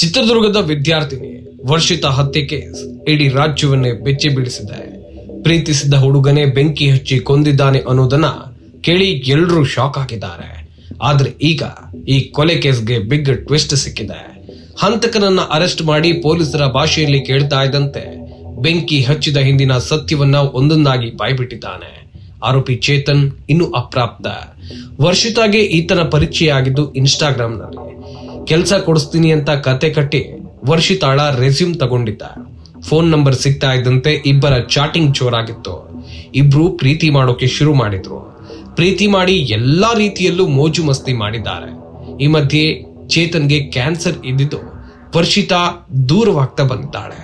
ಚಿತ್ರದುರ್ಗದ ವಿದ್ಯಾರ್ಥಿನಿ ವರ್ಷಿತ ಹತ್ಯೆ ಕೇಸ್ ಇಡೀ ರಾಜ್ಯವನ್ನೇ ಬೆಚ್ಚಿ ಬೀಳಿಸಿದೆ. ಪ್ರೀತಿಸಿದ ಹುಡುಗನೇ ಬೆಂಕಿ ಹಚ್ಚಿ ಕೊಂದಿದ್ದಾನೆ ಅನ್ನೋದನ್ನ ಕೇಳಿ ಎಲ್ಲರೂ ಶಾಕ್ ಆಗಿದ್ದಾರೆ. ಆದ್ರೆ ಈಗ ಈ ಕೊಲೆ ಕೇಸ್ಗೆ ಬಿಗ್ ಟ್ವಿಸ್ಟ್ ಸಿಕ್ಕಿದೆ. ಹಂತಕನನ್ನ ಅರೆಸ್ಟ್ ಮಾಡಿ ಪೊಲೀಸರ ಭಾಷೆಯಲ್ಲಿ ಕೇಳ್ತಾ ಇದ್ದಂತೆ ಬೆಂಕಿ ಹಚ್ಚಿದ ಹಿಂದಿನ ಸತ್ಯವನ್ನ ಒಂದೊಂದಾಗಿ ಬಾಯ್ಬಿಟ್ಟಿದ್ದಾನೆ. ಆರೋಪಿ ಚೇತನ್ ಇನ್ನು ಅಪ್ರಾಪ್ತ. ವರ್ಷಿತಾಗೆ ಈತನ ಪರಿಚಯ ಆಗಿದ್ದು ಇನ್ಸ್ಟಾಗ್ರಾಂನಲ್ಲಿ ಕೆಲಸ ಕೊಡಿಸ್ತೀನಿ ಅಂತ ಕತೆ ಕಟ್ಟಿ ವರ್ಷಿತಾಳ ರೆಸ್ಯೂಮ್ ತಗೊಂಡಿದ್ದ. ಫೋನ್ ನಂಬರ್ ಸಿಗ್ತಾ ಇದ್ದಂತೆ ಇಬ್ಬರ ಚಾಟಿಂಗ್ ಜೋರಾಗಿತ್ತು. ಇಬ್ರು ಪ್ರೀತಿ ಮಾಡೋಕೆ ಶುರು ಮಾಡಿದ್ರು. ಪ್ರೀತಿ ಮಾಡಿ ಎಲ್ಲಾ ರೀತಿಯಲ್ಲೂ ಮೋಜು ಮಸ್ತಿ ಮಾಡಿದ್ದಾರೆ. ಈ ಮಧ್ಯೆ ಚೇತನ್ಗೆ ಕ್ಯಾನ್ಸರ್ ಇದ್ದಿದ್ದು ವರ್ಷಿತಾ ದೂರವಾಗ್ತಾ ಬಂದಿದ್ದಾಳೆ.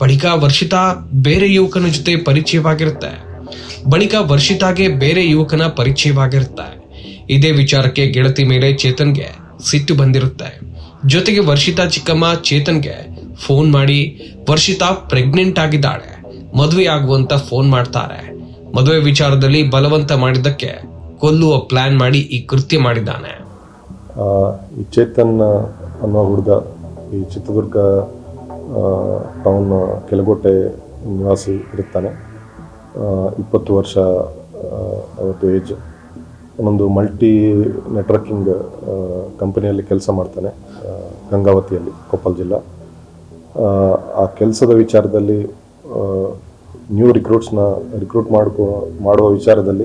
ಬಳಿಕ ವರ್ಷಿತಾ ಬೇರೆ ಯುವಕನ ಜೊತೆ ಪರಿಚಯವಾಗಿರುತ್ತೆ. ಬಳಿಕ ವರ್ಷಿತಾಗೆ ಬೇರೆ ಯುವಕನ ಪರಿಚಯವಾಗಿರುತ್ತೆ. ಇದೇ ವಿಚಾರಕ್ಕೆ ಗೆಳತಿ ಮೇಲೆ ಚೇತನ್ಗೆ ಸಿಟ್ಟು ಬಂದಿರುತ್ತೆ. ಜೊತೆಗೆ ವರ್ಷಿತಾ ಚಿಕ್ಕಮ್ಮ ಚೇತನ್ಗೆ ಫೋನ್ ಮಾಡಿ, ವರ್ಷಿತಾ ಪ್ರೆಗ್ನೆಂಟ್ ಆಗಿದ್ದಾಳೆ. ಮದುವೆ ಆಗುವಂತ ಫೋನ್ ಮಾಡ್ತಾರೆ. ಮದುವೆ ವಿಚಾರದಲ್ಲಿ ಬಲವಂತ ಮಾಡಿದ್ದಕ್ಕೆ ಕೊಲ್ಲುವ ಪ್ಲಾನ್ ಮಾಡಿ ಈ ಕೃತ್ಯ ಮಾಡಿದ್ದಾನೆ. ಈ ಚೇತನ್ ಅನ್ನೋ ಹುಡುಗ, ಈ ಚಿತ್ರದುರ್ಗ ಟೌನ್ ಕೆಲಗೋಟೆ ನಿವಾಸಿ ಇರುತ್ತಾನೆ. ಇಪ್ಪತ್ತು ವರ್ಷ ಅವತ್ತು ಏಜ್ ಒಂದೊಂದು ಮಲ್ಟಿ ನೆಟ್ವರ್ಕಿಂಗ್ ಕಂಪನಿಯಲ್ಲಿ ಕೆಲಸ ಮಾಡ್ತಾನೆ ಗಂಗಾವತಿಯಲ್ಲಿ ಕೊಪ್ಪಳ ಜಿಲ್ಲಾ. ಆ, ಕೆಲಸದ ವಿಚಾರದಲ್ಲಿ ನ್ಯೂ ರಿಕ್ರೂಟ್ಸ್ನ ರಿಕ್ರೂಟ್ ಮಾಡ್ಕೋ ಮಾಡುವ ವಿಚಾರದಲ್ಲಿ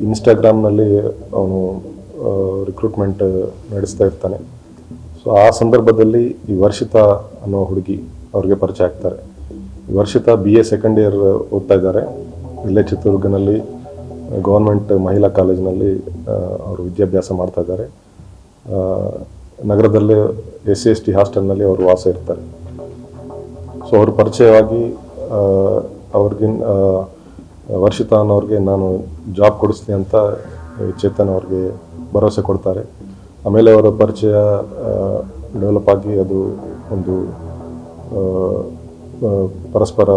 ಇನ್ಸ್ಟಾಗ್ರಾಮ್ನಲ್ಲಿ ಅವನು ರಿಕ್ರೂಟ್ಮೆಂಟ್ ನಡೆಸ್ತಾ ಇರ್ತಾನೆ. ಸೊ ಆ ಸಂದರ್ಭದಲ್ಲಿ ಈ ವರ್ಷಿತಾ ಅನ್ನೋ ಹುಡುಗಿ ಅವ್ರಿಗೆ ಪರಿಚಯ ಆಗ್ತಾರೆ. Varshitha B A second year ಓದ್ತಾ ಇದ್ದಾರೆ. ಇಲ್ಲೇ ಚಿತ್ರದುರ್ಗನಲ್ಲಿ ಗೌರ್ಮೆಂಟ್ ಮಹಿಳಾ ಕಾಲೇಜಿನಲ್ಲಿ ಅವರು ವಿದ್ಯಾಭ್ಯಾಸ ಮಾಡ್ತಾ ಇದ್ದಾರೆ. ನಗರದಲ್ಲೇ ಎಸ್ ಸಿ ಎಸ್ ಟಿ ಹಾಸ್ಟೆಲ್ನಲ್ಲಿ ಅವರು ವಾಸ ಇರ್ತಾರೆ. ಸೊ, ಅವರು ಪರಿಚಯವಾಗಿ ಅವ್ರಿಗಿನ್ ವರ್ಷಿತ ಅನ್ನೋರಿಗೆ ನಾನು ಜಾಬ್ ಕೊಡಿಸ್ತೀನಿ ಅಂತ ಚೇತನ್ ಅವ್ರಿಗೆ ಭರವಸೆ ಕೊಡ್ತಾರೆ. ಆಮೇಲೆ ಅವರ ಪರಿಚಯ ಡೆವಲಪ್ ಆಗಿ ಅದು ಒಂದು ಪರಸ್ಪರ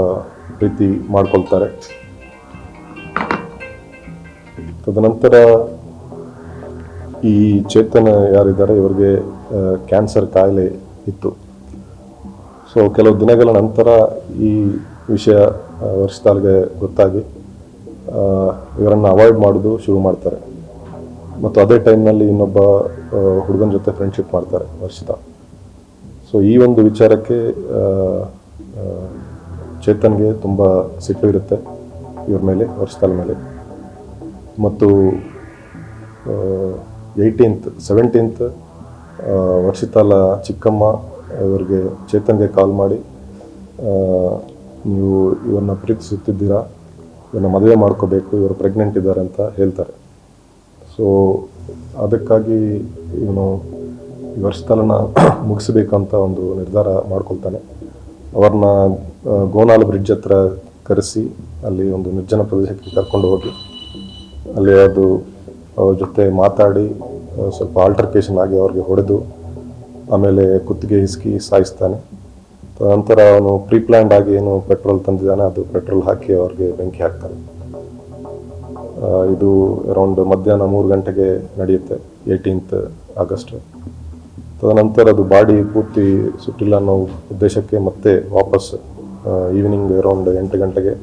ಪ್ರೀತಿ ಮಾಡ್ಕೊಳ್ತಾರೆ. ತದನಂತರ ಈ ಚೇತನ ಯಾರಿದ್ದಾರೆ, ಇವರಿಗೆ ಕ್ಯಾನ್ಸರ್ ಕಾಯಿಲೆ ಇತ್ತು. ಸೊ ಕೆಲವು ದಿನಗಳ ನಂತರ ಈ ವಿಷಯ ವರ್ಷದಾಲ್ಗೆ ಗೊತ್ತಾಗಿ ಇವರನ್ನು ಅವಾಯ್ಡ್ ಮಾಡೋದು ಶುರು ಮಾಡ್ತಾರೆ. ಮತ್ತು ಅದೇ ಟೈಮ್ನಲ್ಲಿ ಇನ್ನೊಬ್ಬ ಹುಡುಗನ ಜೊತೆ ಫ್ರೆಂಡ್ಶಿಪ್ ಮಾಡ್ತಾರೆ ವರ್ಷಿತಾ ಸೊ ಈ ಒಂದು ವಿಚಾರಕ್ಕೆ ಚೇತನ್ಗೆ ತುಂಬ ಸಿಟ್ಟು ಇರುತ್ತೆ ಇವ್ರ ಮೇಲೆ ವರ್ಷದಲ್ಲಿ ಮೇಲೆ. ಮತ್ತು ಏಯ್ಟೀನ್ತ್ ಸೆವೆಂಟೀನ್ತ್ ವರ್ಷಿತಾಲ ಚಿಕ್ಕಮ್ಮ ಇವರಿಗೆ ಚೇತನ್ಗೆ ಕಾಲ್ ಮಾಡಿ ನೀವು ಇವನ್ನ ಪ್ರೀತಿಸುತ್ತಿದ್ದೀರಾ, ಇವನ್ನ ಮದುವೆ ಮಾಡ್ಕೋಬೇಕು, ಇವರು ಪ್ರೆಗ್ನೆಂಟ್ ಇದ್ದಾರೆ ಅಂತ ಹೇಳ್ತಾರೆ. ಸೊ ಅದಕ್ಕಾಗಿ ಇವನು ಈ ವರ್ಷತಾಲನ ಮುಗಿಸ್ಬೇಕಂತ ಒಂದು ನಿರ್ಧಾರ ಮಾಡ್ಕೊಳ್ತಾನೆ. ಅವ್ರನ್ನ ಗೋನಾಲ್ ಬ್ರಿಡ್ಜ್ ಹತ್ರ ಕರೆಸಿ, ಅಲ್ಲಿ ಒಂದು ನಿರ್ಜನ ಪ್ರದೇಶಕ್ಕೆ ಕರ್ಕೊಂಡು ಹೋಗಿ ಅಲ್ಲಿ ಅದು ಅವ್ರ ಜೊತೆ ಮಾತಾಡಿ ಸ್ವಲ್ಪ ಆಲ್ಟ್ರಕೇಶನ್ ಆಗಿ ಅವ್ರಿಗೆ ಹೊಡೆದು, ಆಮೇಲೆ ಕುತ್ತಿಗೆ ಹಿಸ್ಕಿ ಸಾಯಿಸ್ತಾನೆ. ನಂತರ ಅವನು ಪ್ರೀ ಪ್ಲ್ಯಾಂಡ್ ಆಗಿ ಏನು ಪೆಟ್ರೋಲ್ ತಂದಿದ್ದಾನೆ ಅದು ಪೆಟ್ರೋಲ್ ಹಾಕಿ ಅವ್ರಿಗೆ ಬೆಂಕಿ ಹಾಕ್ತಾನೆ. ಇದು ಅರೌಂಡ್ ಮಧ್ಯಾಹ್ನ ಮೂರು ಗಂಟೆಗೆ ನಡೆಯುತ್ತೆ ಏಯ್ಟೀನ್ತ್ ಆಗಸ್ಟ್. ತದನಂತರ ಅದು ಬಾಡಿ ಪೂರ್ತಿ ಸುಟ್ಟಿಲ್ಲ ಅನ್ನೋ ಉದ್ದೇಶಕ್ಕೆ ಮತ್ತೆ ವಾಪಸ್ ಈವ್ನಿಂಗ್ ಅರೌಂಡ್ ಎಂಟು ಗಂಟೆಗೆ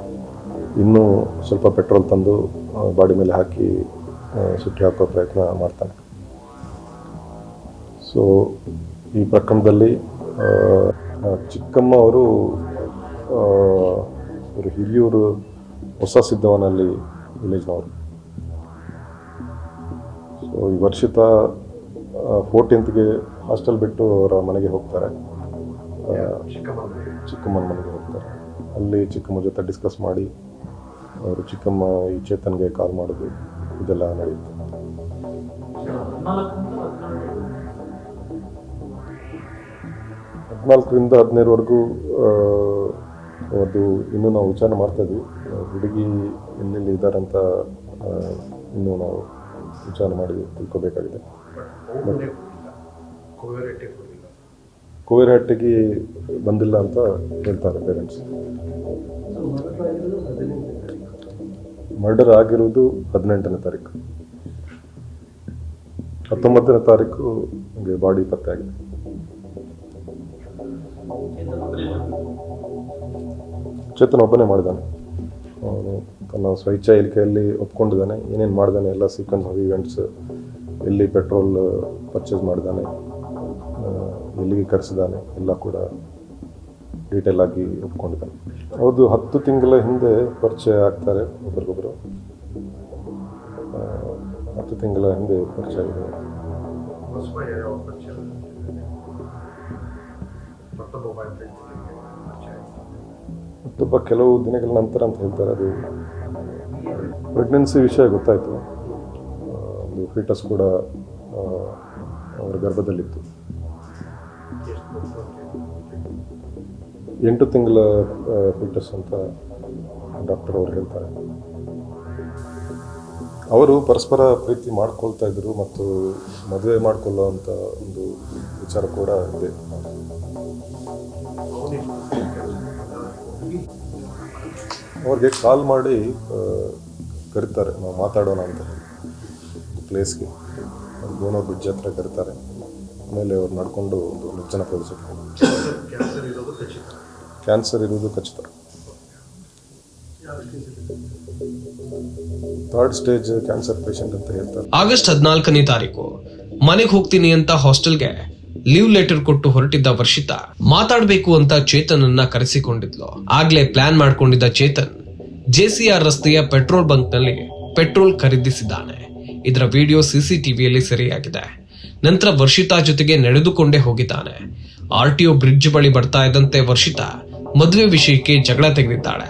ಇನ್ನೂ ಸ್ವಲ್ಪ ಪೆಟ್ರೋಲ್ ತಂದು ಬಾಡಿ ಮೇಲೆ ಹಾಕಿ ಸುಟ್ಟಿ ಹಾಕೋ ಪ್ರಯತ್ನ ಮಾಡ್ತಾನೆ. ಸೊ ಈ ಪ್ರಕರಣದಲ್ಲಿ ಚಿಕ್ಕಮ್ಮ ಅವರು ಇವರು ಹಿರಿಯೂರು ಹೊಸ ಸಿದ್ದವನಲ್ಲಿ ವಿಲೇಜ್ನವರು ಸೊ ಈ ವರ್ಷಿತ ಫೋರ್ಟೀನ್ತ್ಗೆ ಹಾಸ್ಟೆಲ್ ಬಿಟ್ಟು ಅವರ ಮನೆಗೆ ಹೋಗ್ತಾರೆ. ಚಿಕ್ಕಮ್ಮನ ಮನೆಗೆ? ಹೋಗ್ತಾರೆ. ಅಲ್ಲಿ ಚಿಕ್ಕಮ್ಮ ಜೊತೆ ಡಿಸ್ಕಸ್ ಮಾಡಿ ಅವರು ಚಿಕ್ಕಮ್ಮ ಈ ಚೇತನ್ಗೆ ಕಾಲ್ ಮಾಡೋದು. ಇದೆಲ್ಲ ನಡೆಯುತ್ತೆ. ಹದಿನಾಲ್ಕರಿಂದ ಹದಿನೈದುವರೆಗೂ ಅದು ಇನ್ನೂ ನಾವು ವಿಚಾರಣೆ ಮಾಡ್ತಾ ಇದ್ವಿ. ಹುಡುಗಿ ಎಲ್ಲೆಲ್ಲಿ ಇದ್ದಾರಂತ ಇನ್ನೂ ನಾವು ವಿಚಾರಣೆ ಮಾಡಿ ತಿಳ್ಕೋಬೇಕಾಗಿದೆ. ಕೋವಿರಹಟ್ಟಿಗೆ ಬಂದಿಲ್ಲ ಅಂತ ಹೇಳ್ತಾರೆ ಪೇರೆಂಟ್ಸ್ ಮರ್ಡರ್ ಆಗಿರುವುದು ಹದಿನೆಂಟನೇ ತಾರೀಕು. ಹತ್ತೊಂಬತ್ತನೇ ತಾರೀಕು ನಮಗೆ ಬಾಡಿ ಪತ್ತೆ ಆಗಿದೆ. ಚೇತನ್ ಒಬ್ಬನೇ ಮಾಡಿದ್ದಾನೆ ಅವನು ತನ್ನ ಸ್ವೇಚ್ಛಾ ಇಲಿಕೆಯಲ್ಲಿ ಒಪ್ಕೊಂಡಿದ್ದಾನೆ. ಏನೇನು ಮಾಡಿದ್ದಾನೆ ಎಲ್ಲ ಸೀಕ್ವೆನ್ಸ್ ಆಫ್ ಇವೆಂಟ್ಸ್ ಎಲ್ಲಿ ಪೆಟ್ರೋಲ್ ಪರ್ಚೇಸ್ ಮಾಡಿದ್ದಾನೆ ಎಲ್ಲಿಗೆ ಕರೆಸಿದ್ದಾನೆ ಎಲ್ಲ ಕೂಡ ಡೀಟೇಲ್ ಆಗಿ ಒಪ್ಕೊಂಡಿದ್ದಾನೆ. ಹೌದು, ಹತ್ತು ತಿಂಗಳ ಹಿಂದೆ ಪರಿಚಯ ಆಗ್ತಾರೆ ಒಬ್ರಿಗೊಬ್ರು. ಹತ್ತು ತಿಂಗಳ ಹಿಂದೆ ಪರಿಚಯ ಆಗಿದೆ ಮತ್ತೊಬ್ಬ ಕೆಲವು ದಿನಗಳ ನಂತರ ಅಂತ ಹೇಳ್ತಾರೆ, ಅದು ಪ್ರೆಗ್ನೆನ್ಸಿ ವಿಷಯ ಗೊತ್ತಾಯಿತು. ಒಂದು ಫೀಟಸ್ ಕೂಡ ಅವರ ಗರ್ಭದಲ್ಲಿತ್ತು. ಎಂಟು ತಿಂಗಳ ಫಿಟ್ನೆಸ್ ಅಂತ ಡಾಕ್ಟರ್ ಅವರು ಹೇಳ್ತಾರೆ. ಅವರು ಪರಸ್ಪರ ಪ್ರೀತಿ ಮಾಡ್ಕೊಳ್ತಾ ಇದ್ರು ಮತ್ತು ಮದುವೆ ಮಾಡ್ಕೊಳ್ಳೋ ಅಂತ ಒಂದು ವಿಚಾರ ಕೂಡ ಇದೆ. ಅವ್ರಿಗೆ ಕಾಲ್ ಮಾಡಿ ಕರೀತಾರೆ, ನಾವು ಮಾತಾಡೋಣ ಅಂತ ಪ್ಲೇಸ್ಗೆ ಏನೋ ಬ್ರಿಡ್ಜ್ ಹತ್ರ ಕರೀತಾರೆ. ಆಮೇಲೆ ಅವ್ರು ನಡ್ಕೊಂಡು ಒಂದು ನಿರ್ಜನ ಪ್ರದೇಶಕ್ಕೆ. ಕ್ಯಾನ್ಸರ್ ಇರುವುದು ಖಚಿತ. ಥರ್ಡ್ ಸ್ಟೇಜ್ ಕ್ಯಾನ್ಸರ್ ಪೇಷಂಟ್ ಅಂತ ಹೇಳ್ತಾರೆ. ಆಗಸ್ಟ್ ಹದಿನಾಲ್ಕನೇ ತಾರೀಕು. ಮನೆಗೆ ಹೋಗ್ತೀನಿ ಅಂತ ಹಾಸ್ಟೆಲ್ಗೆ ಲೀವ್ ಲೆಟರ್ ಕೊಟ್ಟು ಹೊರಟಿದ್ದ ವರ್ಷಿತ ಮಾತಾಡಬೇಕು ಅಂತ ಚೇತನನ್ನ ಕರೆಸಿಕೊಂಡಿದ್ಲು. ಆಗ್ಲೇ ಪ್ಲಾನ್ ಮಾಡ್ಕೊಂಡಿದ್ದ ಚೇತನ್ ಜೆಸಿಆರ್ ರಸ್ತೆಯ ಪೆಟ್ರೋಲ್ ಬಂಕ್ನಲ್ಲಿ ಪೆಟ್ರೋಲ್ ಖರೀದಿಸಿದ್ದಾನೆ. ಇದರ ವಿಡಿಯೋ ಸಿಸಿಟಿವಿಯಲ್ಲಿ ಸೆರೆಯಾಗಿದೆ. ನಂತರ ವರ್ಷಿತಾ ಜೊತೆಗೆ ನಡೆದುಕೊಂಡೇ ಹೋಗಿದ್ದಾನೆ. ಆರ್ ಟಿ ಬ್ರಿಡ್ಜ್ ಬಳಿ ಬರ್ತಾ ಇದ್ದಂತೆ ವರ್ಷಿತಾ ಮದುವೆ ವಿಷಯಕ್ಕೆ ಜಗಳ ತೆಗೆದಿದ್ದಾಳೆ.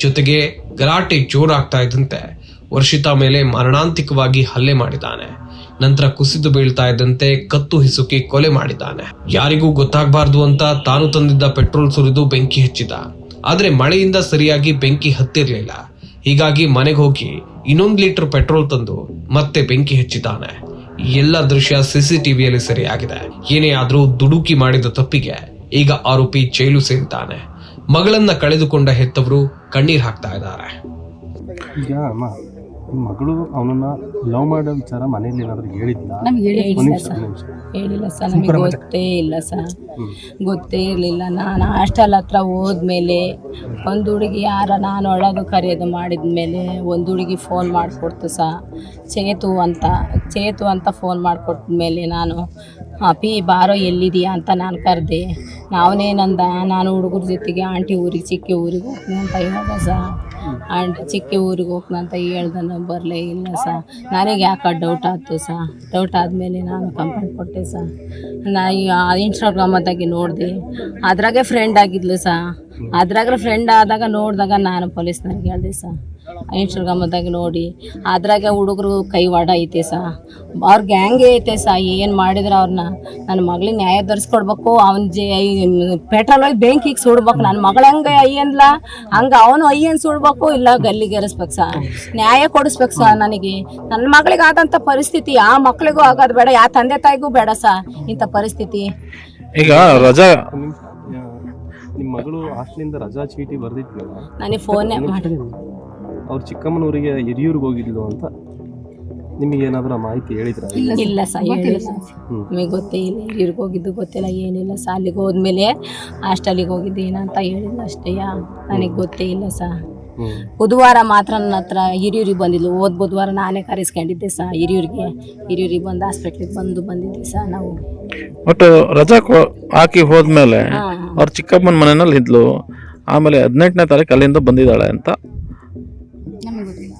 ಜೊತೆಗೆ ಗಲಾಟೆ ಜೋರಾಗ್ತಾ ಇದ್ದಂತೆ ವರ್ಷಿತಾ ಮೇಲೆ ಮರಣಾಂತಿಕವಾಗಿ ಹಲ್ಲೆ ಮಾಡಿದ್ದಾನೆ. ನಂತರ ಕುಸಿದು ಬೀಳ್ತಾ ಇದ್ದಂತೆ ಕತ್ತು ಹಿಸುಕಿ ಕೊಲೆ ಮಾಡಿದ್ದಾನೆ. ಯಾರಿಗೂ ಗೊತ್ತಾಗಬಾರ್ದು ಅಂತ ತಾನು ತಂದಿದ್ದ ಪೆಟ್ರೋಲ್ ಸುರಿದು ಬೆಂಕಿ ಹಚ್ಚಿದ. ಆದರೆ ಮಳೆಯಿಂದ ಸರಿಯಾಗಿ ಬೆಂಕಿ ಹತ್ತಿರಲಿಲ್ಲ. ಹೀಗಾಗಿ ಮನೆಗೆ ಹೋಗಿ ಇನ್ನೊಂದು ಲೀಟರ್ ಪೆಟ್ರೋಲ್ ತಂದು ಮತ್ತೆ ಬೆಂಕಿ ಹಚ್ಚಿದ್ದಾನೆ. ಎಲ್ಲ ದೃಶ್ಯ ಸಿಸಿಟಿವಿಯಲ್ಲಿ ಸೆರೆಯಾಗಿದೆ. ಏನೇ ಆದ್ರೂ ದುಡುಕಿ ಮಾಡಿದ ತಪ್ಪಿಗೆ ಈಗ ಆರೋಪಿ ಜೈಲು ಸೇರಿದ್ದಾನೆ. ಮಗಳನ್ನ ಕಳೆದುಕೊಂಡ ಹೆತ್ತವರು ಕಣ್ಣೀರ್ ಹಾಕ್ತಾ ಇದ್ದಾರೆ. ಮಗಳು ಅವನನ್ನ ಲವ್ ಮಾಡೋ ವಿಚಾರ ಮನೆಯಲ್ಲಿ ಏನಾದ್ರು ಹೇಳಿದ್ಲ ನಮ್ಗೆ ಹೇಳಿಲ್ಲ ಸರ್. ಹೇಳಿಲ್ಲ ಸರ್ ನಮಗೆ ಗೊತ್ತೇ ಇಲ್ಲ ಸರ್. ಗೊತ್ತೇ ಇರಲಿಲ್ಲ. ನಾನು ಹಾಸ್ಟೆಲ್ ಹತ್ರ ಹೋದ್ಮೇಲೆ ಒಂದು ಹುಡುಗಿ ಯಾರ ನಾನು ಒಳಗೆ ಕರೆಯೋದು ಮಾಡಿದ್ಮೇಲೆ ಒಂದು ಹುಡುಗಿ ಫೋನ್ ಮಾಡಿಕೊಡ್ತು ಸಹ ಚೇತು ಅಂತ ಚೇತು ಅಂತ ಫೋನ್ ಮಾಡಿಕೊಟ್ಮೇಲೆ ನಾನು ಅಪಿ ಬಾರೋ ಎಲ್ಲಿದೆಯಾ ಅಂತ ನಾನು ಕರೆದೆ. ನಾವನೇನಂದ? ನಾನು ಹುಡುಗರ ಜೊತೆಗೆ ಆಂಟಿ ಊರಿಗೆ ಚಿಕ್ಕ ಊರಿಗೆ ಹೋಗ್ತೀನಿ ಅಂತ ಹೇಳ್ದೆ ಸಹ ಆಂಟಿ ಚಿಕ್ಕ ಊರಿಗೆ ಹೋಗ್ನ ಅಂತ ಹೇಳ್ದೆ ನಾನು ಬರಲೇ ಇಲ್ಲ ಸಹ ನನಗೆ ಯಾಕೆ ಡೌಟ್ ಆಯ್ತು ಸಹ ಡೌಟ್ ಆದಮೇಲೆ ನಾನು ಕಂಪ್ಲೇಂಟ್ ಕೊಟ್ಟೆ ಸಹ ನಾ ಇನ್ಸ್ಟಾಗ್ರಾಮದಾಗೆ ನೋಡಿದೆ. ಅದ್ರಾಗೆ ಫ್ರೆಂಡ್ ಆಗಿದ್ಲು ಸಹ ಅದ್ರಾಗ ಫ್ರೆಂಡ್ ಆದಾಗ ನೋಡಿದಾಗ ನಾನು ಪೊಲೀಸ್ನವ್ರಿಗೆ ಹೇಳಿದೆ ಸಹ ಇನ್ಸ್ಟಾಗ್ರಾಮದಾಗ ನೋಡಿ. ಅದ್ರಾಗ ಹುಡುಗರು ಕೈವಾಡ ಐತೆ ಸಹ ಅವ್ರ ಗ್ಯಾಂಗೇ ಐತೆ ಸಹ ಏನು ಮಾಡಿದ್ರೆ ಅವ್ರನ್ನ ನನ್ನ ಮಗಳಿಗೆ ನ್ಯಾಯ ಧರಿಸ್ಕೊಡ್ಬೇಕು ಅವ್ನ ಜೆ ಪೆಟ್ರೋಲ್ ಅಲ್ಲಿ ಬೆಂಕಿಗೆ ಸುಡ್ಬೇಕು. ನನ್ನ ಮಗಳ ಹೆಂಗೆ ಅಯ್ಯನ್ಲ ಹಂಗೆ ಅವನು ಅಯ್ಯನ್ ಸುಡ್ಬೇಕು. ಇಲ್ಲ ಗಲ್ಲಿಗೇರಿಸ್ಬೇಕು ಸಹ ನ್ಯಾಯ ಕೊಡಿಸ್ಬೇಕು ಸಹ ನನಗೆ. ನನ್ನ ಮಗಳಿಗೆ ಆದಂಥ ಪರಿಸ್ಥಿತಿ ಆ ಮಕ್ಳಿಗೂ ಆಗೋದು ಬೇಡ. ಯಾವ ತಂದೆ ತಾಯಿಗೂ ಬೇಡ ಸಹ ಇಂಥ ಪರಿಸ್ಥಿತಿ. ಈಗ ರಜಾ ನಿಮ್ಮ ಮಗಳು ಹಾಸ್ಟೆಲಿಂದ ರಜಾ ಚೀಟಿ ಬರ್ದಿತ್ತು ನನಗೆ ಫೋನ್ ಮಾಡಿ. ಅವ್ರ ಚಿಕ್ಕಮ್ಮನವರಿಗೆ ಹಿರಿಯೂರಿಗೆ ಹೋಗಿದ್ಲು ಅಂತ ನಿಮಗೇನಾದರೂ ಮಾಹಿತಿ ಹೇಳಿದ್ರ? ಇಲ್ಲ ಸಹ ಹೇಳಿಲ್ಲ. ನಮಗೆ ಗೊತ್ತೇ ಇಲ್ಲ ಹಿರಿಯೂರಿಗೆ ಹೋಗಿದ್ದು ಗೊತ್ತಿಲ್ಲ ಏನಿಲ್ಲ ಸ ಅಲ್ಲಿಗೆ ಹೋದ್ಮೇಲೆ ಹಾಸ್ಟೆಲಿಗೆ ಹೋಗಿದ್ದು ಏನಂತ ಹೇಳಿಲ್ಲ ಅಷ್ಟೇಯ ನನಗೆ ಗೊತ್ತೇ ಇಲ್ಲ ಸ ಬುಧವಾರ ಮಾತ್ರ ನನ್ನ ಹತ್ರ ಹಿರಿಯೂರಿಗೆ ಬಂದಿದ್ಲು. ಹೋದ ಬುಧವಾರ ನಾನೇ ಕರೆಸ್ಕೊಂಡಿದ್ದೆ ಸಹ ಹಿರಿಯೂರಿಗೆ. ಹಿರಿಯೂರಿಗೆ ಬಂದು ಹಾಸ್ಪಿಟ್ಲಿಗೆ ಬಂದು ಬಂದಿದ್ದೆ ಸಹ ನಾವು. ಒಟ್ಟು ರಜಾ ಕೊ- ಹಾಕಿ ಹೋದ್ಮೇಲೆ ಅವ್ರ ಚಿಕ್ಕಮ್ಮನ ಮನೆಯಲ್ಲಿ ಇದ್ಲು. ಆಮೇಲೆ ಹದಿನೆಂಟನೇ ತಾರೀಕು ಅಲ್ಲಿಂದ ಬಂದಿದ್ದಾಳೆ ಅಂತ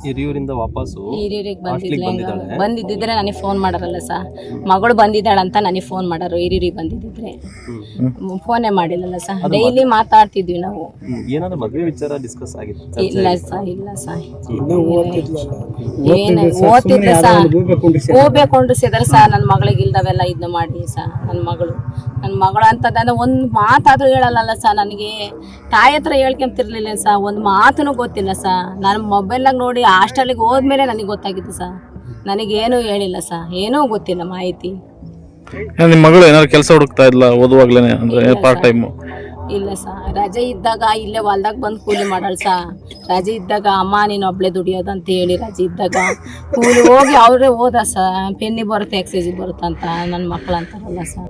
ಹಿರಿಯೂರಿಂದ ವಾಪಸ್ಸು ಹಿರಿಯೂರಿಗೆ ಬಂದಿದ್ದೆ ಬಂದಿದ್ದಾಳೆ? ಬಂದಿದ್ದಿದ್ರೆ ನನಗೆ ಫೋನ್ ಮಾಡಾರಲ್ಲ ಸರ್ ಮಗಳು ಬಂದಿದ್ದಾಳಂತ ನನಗೆ ಫೋನ್ ಮಾಡೋರು ಹಿರಿಯೂರಿಗೆ ಬಂದಿದ್ದಿದ್ರೆ. ಫೋನೇ ಮಾಡಿಲ್ಲಲ್ಲ ಸರ್ ಡೈಲಿ ಮಾತಾಡ್ತಿದ್ವಿ ನಾವು. ಏನಾದ್ರೂ ಮದುವೆ ವಿಚಾರ ಡಿಸ್ಕಸ್ ಆಗಿತ್ತು? ಇಲ್ಲ ಸರ್ ಇಲ್ಲ ಸರ್ ಏನು ಓದ್ತಿದ್ದೆ ಸಹ ಹೋಗ್ಬೇಕೊಂಡಿಸಿದ್ರೆ ಸರ್ ನನ್ನ ಮಗಳಿಗೆ ಇಲ್ದವೆಲ್ಲ ಇದನ್ನ ಮಾಡಿ ಸರ್ ನನ್ನ ಮಗಳು. ನನ್ನ ಮಗಳು ಅಂತಂದ್ರೆ ಒಂದು ಮಾತಾದ್ರೂ ಹೇಳಲ್ಲಲ್ಲ ಸರ್ ನನಗೆ ತಾಯಿ ಹತ್ರ ಹೇಳ್ಕೊಂತಿರ್ಲಿಲ್ಲ ಸರ್ ಒಂದು ಮಾತೂ ಗೊತ್ತಿಲ್ಲ ಸರ್ ನಾನು ಮೊಬೈಲ್ನಾಗ ನೋಡಿ ಹಾಸ್ಟೆಲಿಗೆ ಹೋದ್ಮೇಲೆ ನನಗೆ ಗೊತ್ತಾಗಿತ್ತು ಸರ್ ನನಗೇನೂ ಹೇಳಿಲ್ಲ ಸರ್ ಏನೂ ಗೊತ್ತಿಲ್ಲ ಮಾಹಿತಿ. ಏನ್ ನಿಮ್ ಮಗಳು ಏನಾದ್ರು ಕೆಲಸ ಹುಡುಕ್ತಾ ಇಲ್ಲ ಓದುವಾಗ್ಲೇನೆ? ಅಂದ್ರೆ ಪಾರ್ಟ್ ಸರ್. ಟೈಮ್ ಇಲ್ಲ ಸರ್ ರಜೆ ಇದ್ದಾಗ ಇಲ್ಲೇ ಹೊಲ್ದಾಗ ಬಂದು ಕೂಲಿ ಮಾಡಲ್ ಸರ್ ರಜೆ ಇದ್ದಾಗ ಅಮ್ಮ ನೀನು ಒಬ್ಳೆ ದುಡಿಯೋದು ಅಂತ ಹೇಳಿ ರಜೆ ಇದ್ದಾಗ. ಕೂಲಿ ಹೋಗಿ ಅವರೇ ಹೋದ ಸರ್ ಪೆನ್ನಿ ಬರುತ್ತೆ ಎಕ್ಸೈಸಿಗೆ ಬರುತ್ತೆ ಅಂತ. ನನ್ನ ಮಕ್ಕಳು ಅಂತಾರಲ್ಲ ಸಹ